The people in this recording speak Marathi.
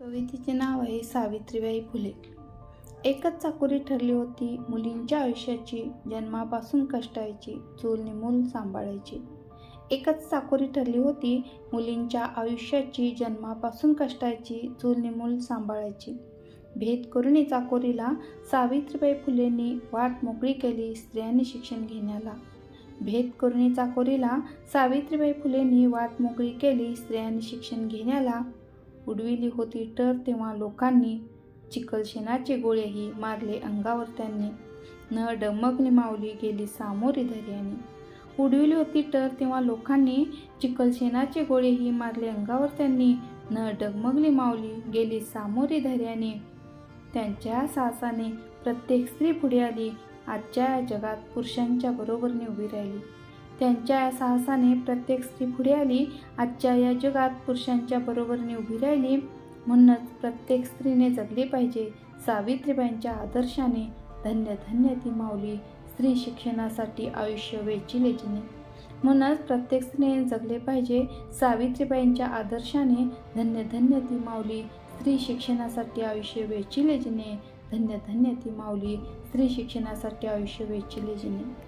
कवितेचे नाव आहे सावित्रीबाई फुले. एकच चाकोरी ठरली होती मुलींच्या आयुष्याची जन्मापासून कष्टायची चूल मूल सांभाळायची. एकच चाकोरी ठरली होती मुलींच्या आयुष्याची जन्मापासून कष्टायची चूल मूल सांभाळायची. भेद करुणी चाकोरीला सावित्रीबाई फुलेंनी वाट मोकळी केली स्त्रियांनी शिक्षण घेण्याला. भेद करुणी चाकोरीला सावित्रीबाई फुलेंनी वाट मोकळी केली स्त्रियांनी शिक्षण घेण्याला. उडविली होती तर तेव्हा लोकांनी चिकलशेनाचे गोळेही मारले अंगावर त्यांनी. न डगमगली मावली गेली सामोरी धैर्याने. उडविली होती तर तेव्हा लोकांनी चिकलशेनाचे गोळेही मारले अंगावर त्यांनी. न डगमगली मावली गेली सामोरी धैर्याने. त्यांच्या साहसाने प्रत्येक स्त्री पुढे आली. आजच्या जगात पुरुषांच्या बरोबरने उभी राहिली. त्यांच्या या साहसाने प्रत्येक स्त्री पुढे आली. आजच्या या जगात पुरुषांच्या बरोबरने उभी राहिली. म्हणूनच प्रत्येक स्त्रीने जगले पाहिजे. सावित्रीबाईंच्या आदर्शाने धन्य धन्य ती माऊली स्त्री शिक्षणासाठी आयुष्य वेचिले जिने. म्हणूनच प्रत्येक स्त्रीने जगले पाहिजे. सावित्रीबाईंच्या आदर्शाने धन्य धन्य ती माऊली स्त्री शिक्षणासाठी आयुष्य वेचिले जिने. धन्य धन्य ती माऊली स्त्री शिक्षणासाठी आयुष्य वेचिले जिने.